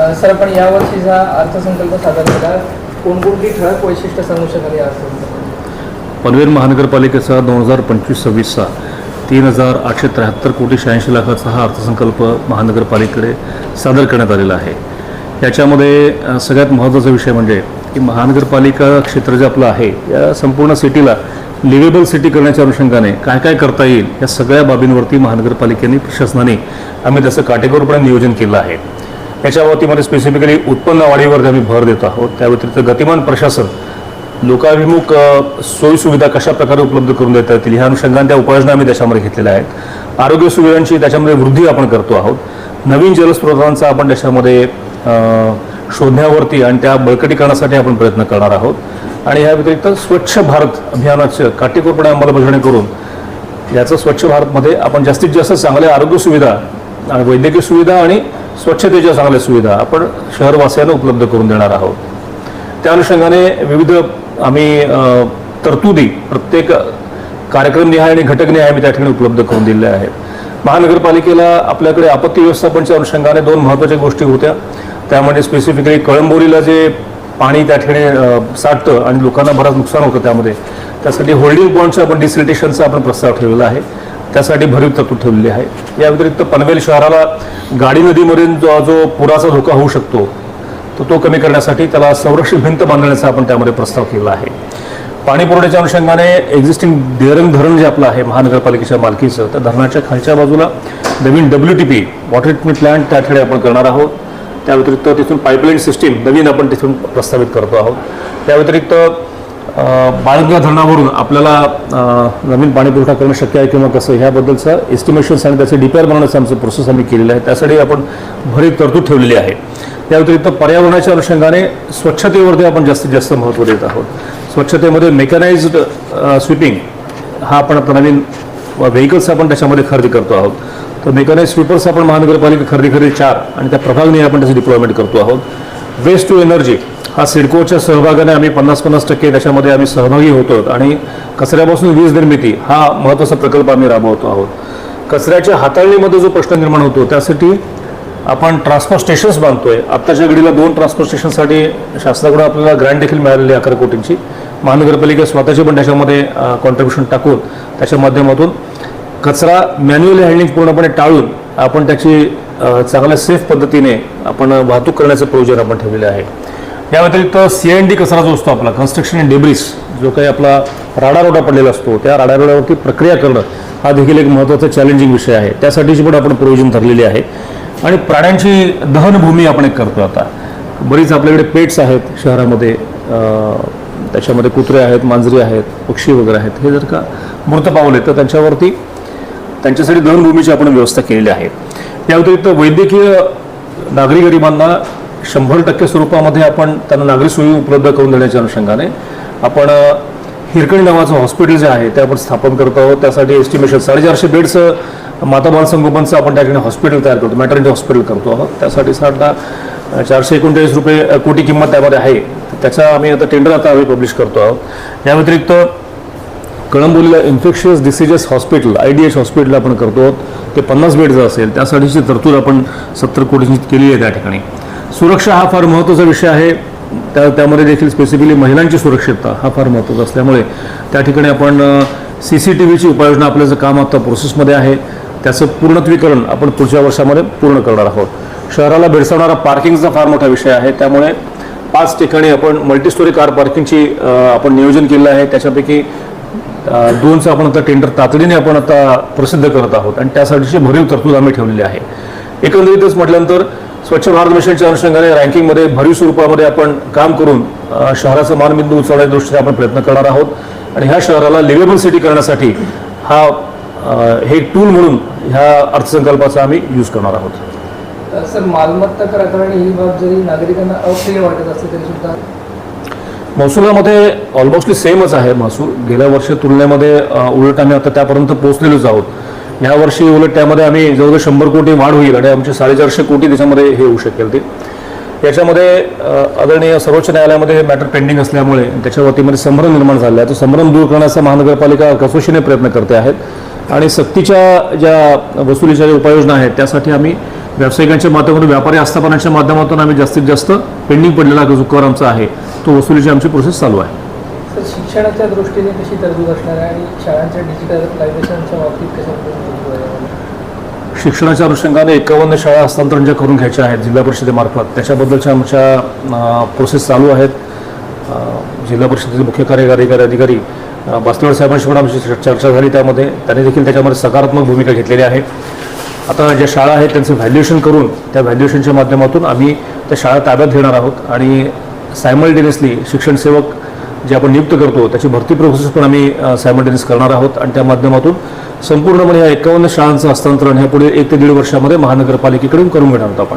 Sir आपण यावर्षीचा अर्थसंकल्प सादर केला कोणकोणती ठळक वैशिष्ट्य सांगू शकाल या अर्थसंकल्पात? पनवेल महानगरपालिकेचा दोन हजार पंचवीस सव्वीसचा तीन हजार आठशे त्र्याहत्तर कोटी शहाऐंशी लाखाचा हा अर्थसंकल्प महानगरपालिकेकडे सादर करण्यात आलेला आहे. याच्यामध्ये सगळ्यात महत्त्वाचा विषय म्हणजे की महानगरपालिका क्षेत्र जे आपलं आहे या संपूर्ण सिटीला लिव्हेबल सिटी करण्याच्या अनुषंगाने काय काय करता येईल या सगळ्या बाबींवरती महानगरपालिकेने प्रशासनाने आम्ही त्याचं काटेकोरपणे नियोजन केलं आहे. याच्या बाबतीमध्ये स्पेसिफिकली उत्पन्न वाढीवर आम्ही भर देत आहोत. त्या व्यतिरिक्त गतिमान प्रशासन लोकाभिमुख सोयीसुविधा कशा प्रकारे उपलब्ध करून देता येतील ह्या अनुषंगाने त्या उपाययोजना आम्ही त्याच्यामध्ये घेतलेल्या आहेत. आरोग्य सुविधांची त्याच्यामध्ये वृद्धी आपण करतो आहोत. नवीन जलस्रोतांचा आपण त्याच्यामध्ये शोधण्यावरती आणि त्या बळकटीकरणासाठी आपण प्रयत्न करणार आहोत. आणि या व्यतिरिक्त स्वच्छ भारत अभियानाचं काटेकोरपणे अंमलबजावणी करून याचं स्वच्छ भारतमध्ये आपण जास्तीत जास्त चांगल्या आरोग्य सुविधा आणि वैद्यकीय सुविधा आणि स्वच्छतेच्या चांगल्या सुविधा आपण शहरवासियांना उपलब्ध करून देणार आहोत. त्या अनुषंगाने विविध आम्ही तरतुदी प्रत्येक कार्यक्रमनिहाय आणि घटकनिहाय आम्ही त्या ठिकाणी उपलब्ध करून दिलेल्या आहेत. महानगरपालिकेला आपल्याकडे आपत्ती व्यवस्थापनच्या अनुषंगाने दोन महत्त्वाच्या गोष्टी होत्या. त्यामध्ये स्पेसिफिकली कळंबोरीला जे पाणी त्या ठिकाणी साठतं आणि लोकांना बरंच नुकसान होतं त्यामध्ये. त्यासाठी होल्डिंग पॉईंटचं आपण डिसिलिटेशनचा आपण प्रस्ताव ठेवलेला आहे. त्यासाठी भरीव तरतूद ठेवलेली आहे. या व्यतिरिक्त पनवेल शहराला गाडी नदीमधून जो जो पुराचा धोका होऊ शकतो तर तो कमी करण्यासाठी त्याला संरक्षित भिंत बांधण्याचा आपण त्यामध्ये प्रस्ताव केला आहे. पाणी पुरवठ्याच्या अनुषंगाने एक्झिस्टिंग देरंग धरण जे आपलं आहे महानगरपालिकेच्या मालकीचं त्या धरणाच्या खालच्या बाजूला नवीन W T P water treatment plant त्या ठिकाणी आपण करणार आहोत. त्या व्यतिरिक्त तिथून पाईपलाईन सिस्टीम नवीन आपण तिथून प्रस्तावित करतो आहोत. त्या व्यतिरिक्त बाळगंगा धरणावरून आपल्याला नवीन पाणी पुरवठा करणं शक्य आहे किंवा कसं ह्याबद्दलचं एस्टिमेशन्स आणि त्याचे डिपेअर बनवण्याचं आमचं प्रोसेस आम्ही केलेलं आहे. त्यासाठी आपण भरीव तरतूद ठेवलेली आहे. त्या व्यतिरिक्त पर्यावरणाच्या अनुषंगाने स्वच्छतेवरती आपण जास्तीत जास्त महत्त्व देत आहोत. स्वच्छतेमध्ये मेकॅनाइज्ड स्वीपिंग हा आपण आता नवीन व्हेकल्स आपण त्याच्यामध्ये खरेदी करतो आहोत. तर मेकॅनाइज स्वीपर्स आपण महानगरपालिका खरेदी खरेदी चार आणि त्या प्रभागने आपण त्याचं डिप्लॉयमेंट करतो आहोत. वेस्ट टू एनर्जी हा सिडकोच्या सहभागाने आम्ही पन्नास पन्नास टक्के त्याच्यामध्ये आम्ही सहभागी होतो आणि कचऱ्यापासून वीज निर्मिती हा महत्त्वाचा प्रकल्प आम्ही राबवतो आहोत. कचऱ्याच्या हाताळणीमध्ये जो प्रश्न निर्माण होतो त्यासाठी आपण ट्रान्सपोर्ट स्टेशन्स बांधतोय. आत्ताच्या घडीला दोन ट्रान्सपोर्ट स्टेशनसाठी शासनाकडून आपल्याला ग्रँट देखील मिळालेली आहे अकरा कोटींची. महानगरपालिका स्वतःची पण त्याच्यामध्ये कॉन्ट्रीब्युशन टाकून त्याच्या माध्यमातून कचरा मॅन्युअली हँडलिंग पूर्णपणे टाळून आपण त्याची चांगल्या सेफ पद्धतीने आपण वाहतूक करण्याचं प्रयोजन आपण ठेवलेलं आहे. या व्यतिरिक्त सी एन डी कचरा जो असतो आपला कन्स्ट्रक्शन अँड डेब्रिस जो काही आपला राडारोडा पडलेला असतो त्या राडारोड्यावरती प्रक्रिया करणं हा देखील एक महत्त्वाचा चॅलेंजिंग विषय आहे. त्यासाठीची पण आपण प्रयोजन ठरलेली आहे. आणि प्राण्यांची दहनभूमी आपण एक करतो आता. बरीच आपल्याकडे पेट्स आहेत शहरामध्ये त्याच्यामध्ये कुत्रे आहेत मांजरी आहेत पक्षी वगैरे आहेत. हे जर का मृत पावले तर त्यांच्यावरती त्यांच्यासाठी दहनभूमीची आपण व्यवस्था केलेली आहे. त्या व्यतिरिक्त वैद्यकीय नागरी गरिबांना शंभर टक्के स्वरूपामध्ये आपण त्यांना नागरी सोयी उपलब्ध करून देण्याच्या अनुषंगाने आपण हिरकणी नावाचं हॉस्पिटल जे आहे ते आपण स्थापन करत आहोत. त्यासाठी एस्टिमेशन साडेचारशे बेडचं माता बाल संगोपनचं आपण त्या ठिकाणी हॉस्पिटल तयार करतो मॅटर्निटी हॉस्पिटल करतो आहोत. त्यासाठी साधारण चारशे एकोणचाळीस रुपये कोटी किंमत त्यामध्ये आहे. त्याचा आम्ही आता टेंडर आता आम्ही पब्लिश करतो आहोत. या व्यतिरिक्त कळंबोलीला infectious diseases hospital I D H hospital आपण करतो ते पन्नास बेडचं असेल त्यासाठीची तरतूद आपण सत्तर कोटींची केली आहे त्या ठिकाणी. सुरक्षा हा फार महत्त्वाचा विषय आहे. त्या त्यामध्ये देखील स्पेसिफिकली महिलांची सुरक्षितता हा फार महत्त्वाचा असल्यामुळे त्या ठिकाणी आपण सी सी टी व्हीची उपाययोजना आपल्याचं काम आता प्रोसेसमध्ये आहे त्याचं पूर्णत्वीकरण आपण पुढच्या वर्षामध्ये पूर्ण करणार आहोत. शहराला भेडसावणारा पार्किंगचा फार मोठा विषय आहे. त्यामुळे पाच ठिकाणी आपण मल्टीस्टोरी कार पार्किंगची आपण नियोजन केलं आहे. त्याच्यापैकी दोनचं आपण आता टेंडर तातडीने आपण आता प्रसिद्ध करत आहोत. आणि त्यासाठीची भरीव तरतूद आम्ही ठेवलेली आहे. एकंदरीतच म्हटल्यानंतर स्वच्छ भारत मिशनच्या अनुषंगाने रँकिंगमध्ये भरीव स्वरूपामध्ये आपण काम करून शहराचा मानबिंदू उचलण्याच्या दृष्टीने आपण प्रयत्न करणार आहोत. आणि ह्या शहराला लिव्हेबल सिटी करण्यासाठी हा हे टूल म्हणून ह्या अर्थसंकल्पाचा आम्ही यूज करणार आहोत. सर मालमत्ता कर आकारणी ही बाब जरी नागरिकांना अप्रिय वाटत असते तरी सुद्धा महसुलामध्ये ऑलमोस्टली सेमच आहे. महसूल गेल्या वर्षी तुलनेमध्ये उलट आम्ही आता त्यापर्यंत पोहोचलेलोच आहोत. या वर्षी उलट त्यामध्ये आम्ही जवळजवळ शंभर कोटी वाढ होईल आणि आमचे साडेचारशे कोटी त्याच्यामध्ये हे होऊ शकेल ते. याच्यामध्ये आदरणीय सर्वोच्च न्यायालयामध्ये हे मॅटर पेंडिंग असल्यामुळे त्याच्या वतीमध्ये संभ्रम निर्माण झाला आहे. तो संभ्रम दूर करण्याचा महानगरपालिका कसोशीने प्रयत्न करते आहेत. आणि सक्तीच्या ज्या वसुलीच्या ज्या उपाययोजना आहेत त्यासाठी आम्ही व्यावसायिकांच्या माध्यमातून व्यापारी आस्थापनांच्या माध्यमातून आम्ही जास्तीत जास्त पेंडिंग पडलेला जो कर आमचा आहे तो वसुलीची आमची प्रोसेस चालू आहे. शिक्षणाच्या दृष्टीने कशी तरतूद असणार आहे आणि शाळांच्या डिजिटलायझेशनच्या बाबतीत? शिक्षणाच्या अनुषंगाने एकावन्न शाळा हस्तांतरण ज्या करून घ्यायच्या आहेत जिल्हा परिषदेमार्फत त्याच्याबद्दलच्या आमच्या प्रोसेस चालू आहेत. जिल्हा परिषदेचे मुख्य कार्यकारी अधिकारी बसनाळ साहेबांशी पण आमची चर- चर्चा झाली त्यामध्ये. त्यांनी देखील त्याच्यामध्ये सकारात्मक भूमिका घेतलेली आहे. आता ज्या शाळा आहेत त्यांचं व्हॅल्युएशन करून त्या व्हॅल्युएशनच्या माध्यमातून आम्ही त्या शाळा ताब्यात घेणार आहोत. आणि सायमल्टेनियसली शिक्षण सेवक जे आपण नियुक्त करतो त्याची भरती प्रोसेस पण आम्ही सायमल्टेनियस करणार आहोत आणि त्या माध्यमातून संपूर्णपणे या एकावन्न शाळांचं हस्तांतरण ह्या पुढे एक ते दीड वर्षामध्ये महानगरपालिकेकडून करून घेणार आहोत आपण.